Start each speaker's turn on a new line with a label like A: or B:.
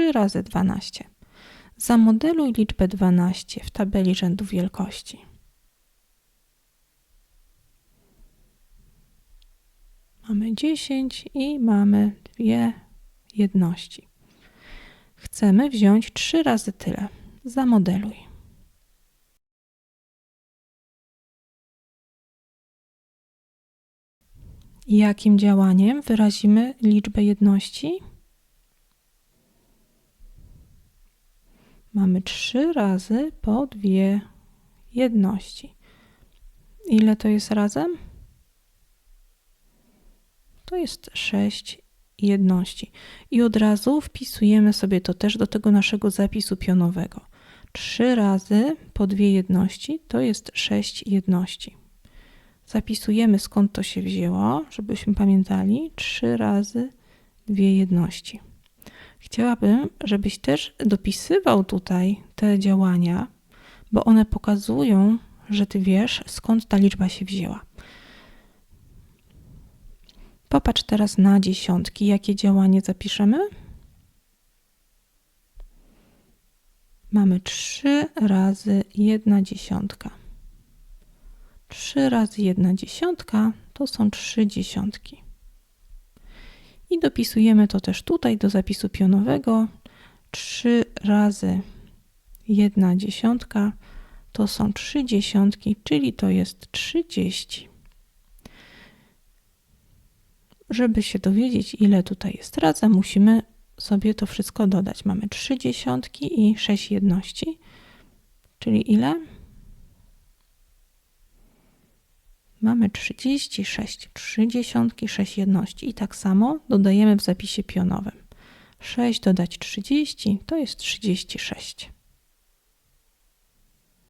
A: 3 razy 12. Zamodeluj liczbę 12 w tabeli rzędu wielkości. Mamy 10 i mamy dwie jedności. Chcemy wziąć 3 razy tyle. Zamodeluj. Jakim działaniem wyrazimy liczbę jedności? Mamy 3 razy po dwie jedności. Ile to jest razem? To jest 6 jedności. I od razu wpisujemy sobie to też do tego naszego zapisu pionowego. 3 razy po dwie jedności to jest 6 jedności. Zapisujemy skąd to się wzięło, żebyśmy pamiętali. 3 razy dwie jedności. Chciałabym, żebyś też dopisywał tutaj te działania, bo one pokazują, że ty wiesz, skąd ta liczba się wzięła. Popatrz teraz na dziesiątki. Jakie działanie zapiszemy? Mamy 3 razy 1 dziesiątka. 3 razy 1 dziesiątka to są 3 dziesiątki. I dopisujemy to też tutaj do zapisu pionowego. 3 razy 1 dziesiątka to są 3 dziesiątki, czyli to jest 30. Żeby się dowiedzieć, ile tutaj jest razem, musimy sobie to wszystko dodać. Mamy 3 dziesiątki i 6 jedności, czyli ile? Mamy 36, 3 dziesiątki, 6 jedności i tak samo dodajemy w zapisie pionowym. 6 dodać 30 to jest 36.